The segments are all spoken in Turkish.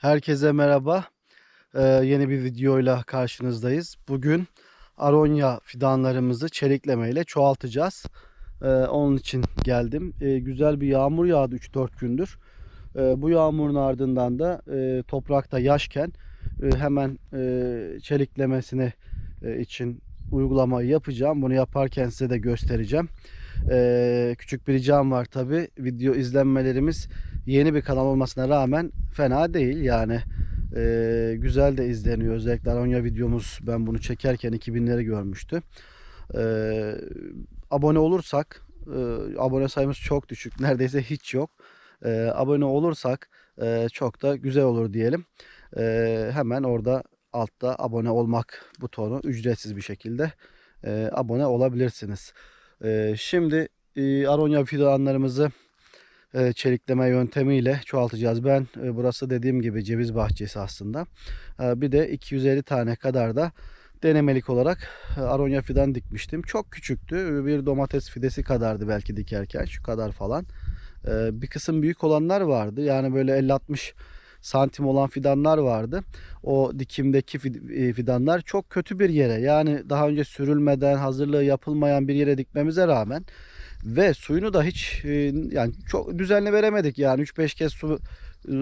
Herkese merhaba. Ee, yeni bir videoyla karşınızdayız. Bugün aronya fidanlarımızı çeliklemeyle çoğaltacağız. Ee, onun için geldim. Ee, güzel bir yağmur yağdı 3-4 gündür. Ee, bu yağmurun ardından da e, toprakta yaşken e, hemen e, çeliklemesini e, için uygulamayı yapacağım. Bunu yaparken size de göstereceğim. Ee, küçük bir ricam var tabi. Video izlenmelerimiz yeni bir kanal olmasına rağmen fena değil yani. Ee, güzel de izleniyor. Özellikle Aronya videomuz ben bunu çekerken 2000'leri görmüştü. Ee, abone olursak e, abone sayımız çok düşük. Neredeyse hiç yok. Ee, abone olursak e, çok da güzel olur diyelim. Ee, hemen orada altta abone olmak butonu ücretsiz bir şekilde e, abone olabilirsiniz. Ee, şimdi e, aronya fidanlarımızı e, çelikleme yöntemiyle çoğaltacağız. Ben e, burası dediğim gibi ceviz bahçesi aslında. E, bir de 250 tane kadar da denemelik olarak e, aronya fidan dikmiştim. Çok küçüktü. Bir domates fidesi kadardı belki dikerken şu kadar falan. Bir kısım büyük olanlar vardı. Yani böyle 50-60 santim olan fidanlar vardı. O dikimdeki e, fidanlar çok kötü bir yere yani daha önce sürülmeden hazırlığı yapılmayan bir yere dikmemize rağmen ve suyunu da hiç e, yani çok düzenli veremedik yani 3-5 kez su e,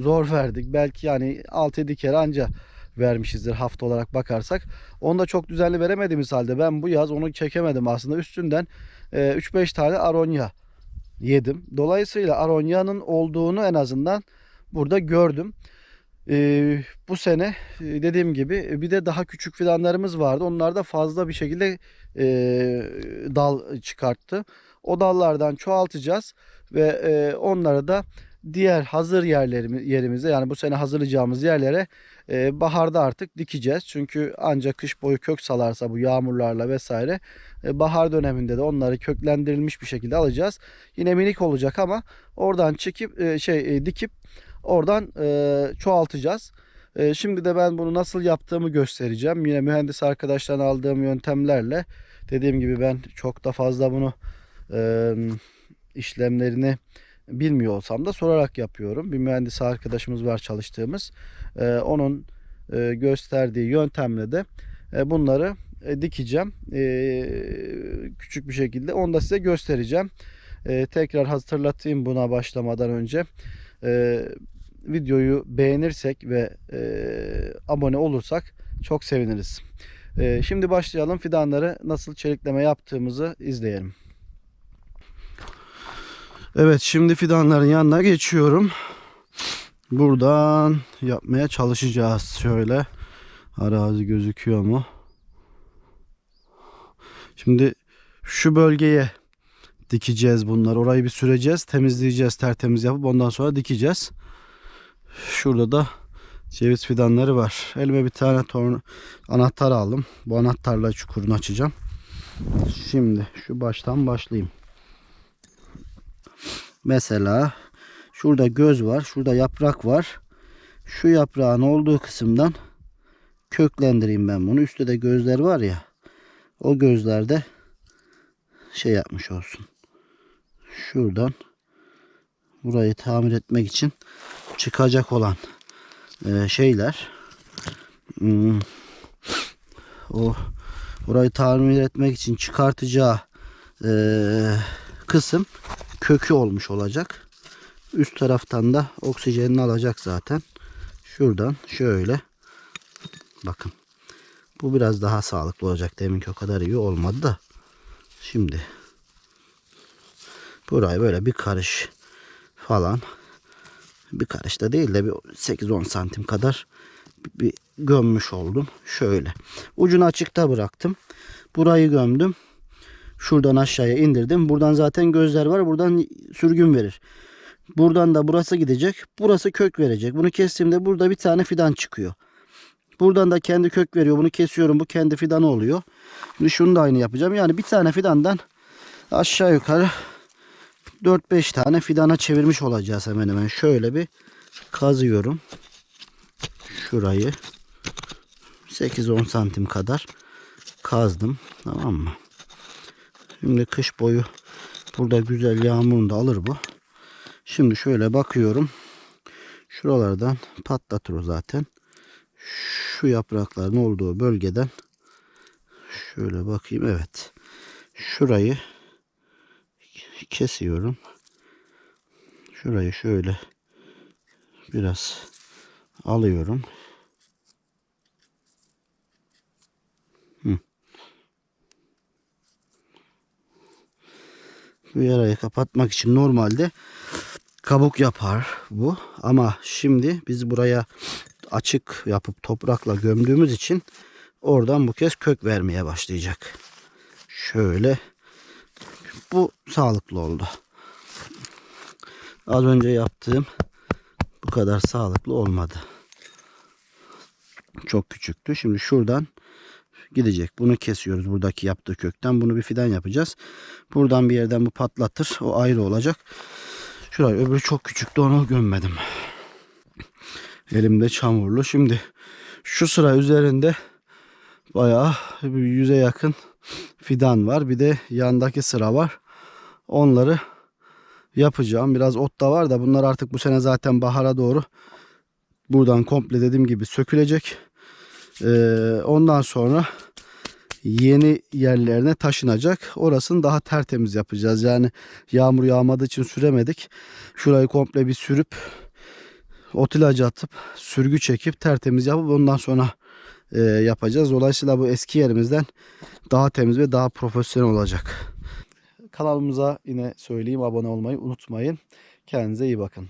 zor verdik. Belki yani 6-7 kere anca vermişizdir hafta olarak bakarsak. Onu da çok düzenli veremediğimiz halde ben bu yaz onu çekemedim aslında. Üstünden e, 3-5 tane aronya yedim. Dolayısıyla aronyanın olduğunu en azından burada gördüm. Ee, bu sene e, dediğim gibi e, bir de daha küçük fidanlarımız vardı. Onlar da fazla bir şekilde e, dal çıkarttı. O dallardan çoğaltacağız ve e, onları da diğer hazır yerlerimiz yerimize yani bu sene hazırlayacağımız yerlere e, baharda artık dikeceğiz. Çünkü ancak kış boyu kök salarsa bu yağmurlarla vesaire e, bahar döneminde de onları köklendirilmiş bir şekilde alacağız. Yine minik olacak ama oradan çekip e, şey e, dikip oradan e, çoğaltacağız. E, şimdi de ben bunu nasıl yaptığımı göstereceğim. Yine mühendis arkadaştan aldığım yöntemlerle dediğim gibi ben çok da fazla bunu e, işlemlerini bilmiyor olsam da sorarak yapıyorum. Bir mühendis arkadaşımız var çalıştığımız. E, onun e, gösterdiği yöntemle de e, bunları e, dikeceğim. E, küçük bir şekilde. Onu da size göstereceğim. E, tekrar hatırlatayım buna başlamadan önce. E, videoyu beğenirsek ve e, abone olursak çok seviniriz. E, şimdi başlayalım fidanları nasıl çelikleme yaptığımızı izleyelim. Evet şimdi fidanların yanına geçiyorum. Buradan yapmaya çalışacağız. Şöyle arazi gözüküyor mu? Şimdi şu bölgeye dikeceğiz bunları. Orayı bir süreceğiz, temizleyeceğiz, tertemiz yapıp ondan sonra dikeceğiz. Şurada da ceviz fidanları var. Elime bir tane torn anahtar aldım. Bu anahtarla çukurunu açacağım. Şimdi şu baştan başlayayım. Mesela şurada göz var, şurada yaprak var. Şu yaprağın olduğu kısımdan köklendireyim ben bunu. Üstte de gözler var ya. O gözlerde şey yapmış olsun. Şuradan burayı tamir etmek için çıkacak olan e, şeyler hmm, o burayı tamir etmek için çıkartacağı e, kısım kökü olmuş olacak. Üst taraftan da oksijenini alacak zaten. Şuradan şöyle bakın. Bu biraz daha sağlıklı olacak. Deminki o kadar iyi olmadı da. Şimdi burayı böyle bir karış falan bir karış da değil de bir 8-10 santim kadar bir gömmüş oldum. Şöyle. Ucunu açıkta bıraktım. Burayı gömdüm. Şuradan aşağıya indirdim. Buradan zaten gözler var. Buradan sürgün verir. Buradan da burası gidecek. Burası kök verecek. Bunu kestiğimde burada bir tane fidan çıkıyor. Buradan da kendi kök veriyor. Bunu kesiyorum. Bu kendi fidanı oluyor. Şimdi şunu da aynı yapacağım. Yani bir tane fidandan aşağı yukarı 4-5 tane fidana çevirmiş olacağız hemen hemen. Şöyle bir kazıyorum. Şurayı 8-10 santim kadar kazdım. Tamam mı? Şimdi kış boyu burada güzel yağmurunu da alır bu. Şimdi şöyle bakıyorum. Şuralardan patlatır o zaten. Şu yaprakların olduğu bölgeden şöyle bakayım evet. Şurayı kesiyorum. Şurayı şöyle biraz alıyorum. Bu yarayı kapatmak için normalde kabuk yapar bu. Ama şimdi biz buraya açık yapıp toprakla gömdüğümüz için oradan bu kez kök vermeye başlayacak. Şöyle bu sağlıklı oldu. Az önce yaptığım bu kadar sağlıklı olmadı. Çok küçüktü. Şimdi şuradan gidecek. Bunu kesiyoruz buradaki yaptığı kökten. Bunu bir fidan yapacağız. Buradan bir yerden bu patlatır. O ayrı olacak. Şurayı öbürü çok küçüktü onu gömmedim. Elimde çamurlu. Şimdi şu sıra üzerinde bayağı bir yüze yakın fidan var. Bir de yandaki sıra var. Onları yapacağım. Biraz ot da var da bunlar artık bu sene zaten bahara doğru buradan komple dediğim gibi sökülecek. Ee, ondan sonra yeni yerlerine taşınacak. Orasını daha tertemiz yapacağız. Yani yağmur yağmadığı için süremedik. Şurayı komple bir sürüp ot ilacı atıp sürgü çekip tertemiz yapıp ondan sonra e, yapacağız. Dolayısıyla bu eski yerimizden daha temiz ve daha profesyonel olacak. Kanalımıza yine söyleyeyim abone olmayı unutmayın. Kendinize iyi bakın.